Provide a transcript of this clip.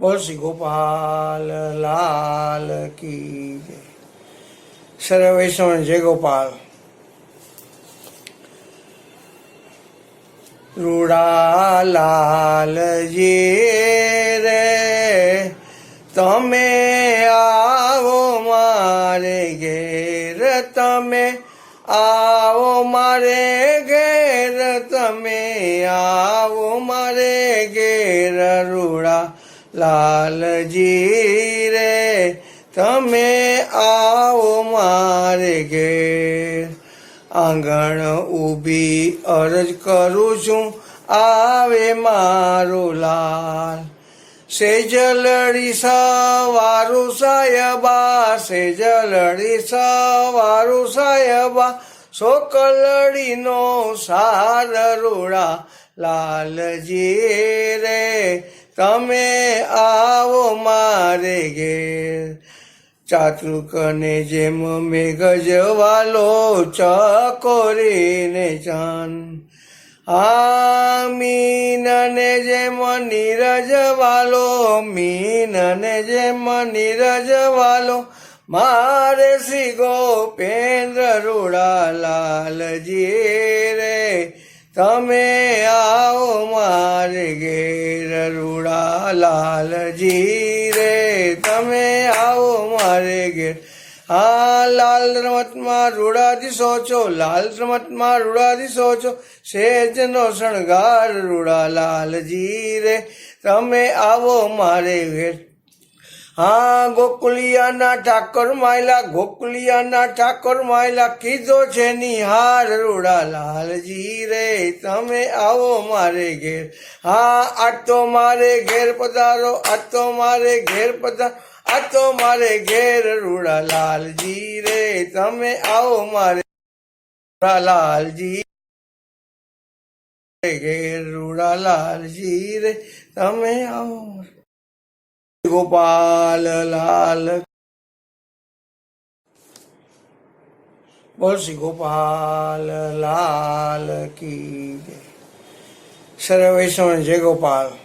બોલ શ્રી ગોપાલ લાલ કી જય. સર્વ વૈષ્ણવ જય ગોપાલ. રૂડા લાલજી રે, તમે આવો મારે ઘેર, તમે આવો મારે ઘેર, તમે આવો મારે ઘેર, રૂડા લાલજી રે, તમે આવો મારે ઘેર આંગણ ઊભી અરજ કરું છું, આવે મારો લાલ. સેજલડી સવારું સાયબા સેજલડી સવારું સાયબા સોકલડીનો સાર રૂડા. લાલજી રે તમે આવો મારે ઘેર. ચાતુકને જેમ મેઘજવાલો ચકોરીને ચાન. આ મીનને જેમ નીરજવાલો, મીનને જેમ નીરજવાલો, મારે શ્રી ગોપેન્દ્ર રૂડા લાલજી રે. તમે આવો મારે ઘેર રૂડા લાલજી રે. તમે આવો મારે ઘેર હા, લાલ રમતમાં રૂડાદીશો છો લાલ રમતમાં રૂડાદીશો છો સેજનો શણગાર રૂડા લાલજી રે. તમે આવો મારે ઘેર હા, ગોકુલિયાના ઠાકોર માયલા, ગોકુલિયાના ઠાકોર માયલા, કીધો છે નિહાર રૂડા લાલજી રે, તમે આવો મારે ઘેર. હા, આ તો મારે ઘેર પધારો, આ મારે ઘેર પધારો આ તો મારે ઘેર રૂડા લાલજી રે, તમે આવો મારે લાલજી ઘેર રૂડા લાલજી રે, તમે આવો ગોપાલ લાલ. બોલ શ્રી ગોપાલ લાલ કી જય. વૈષ્ણવ જય ગોપાલ.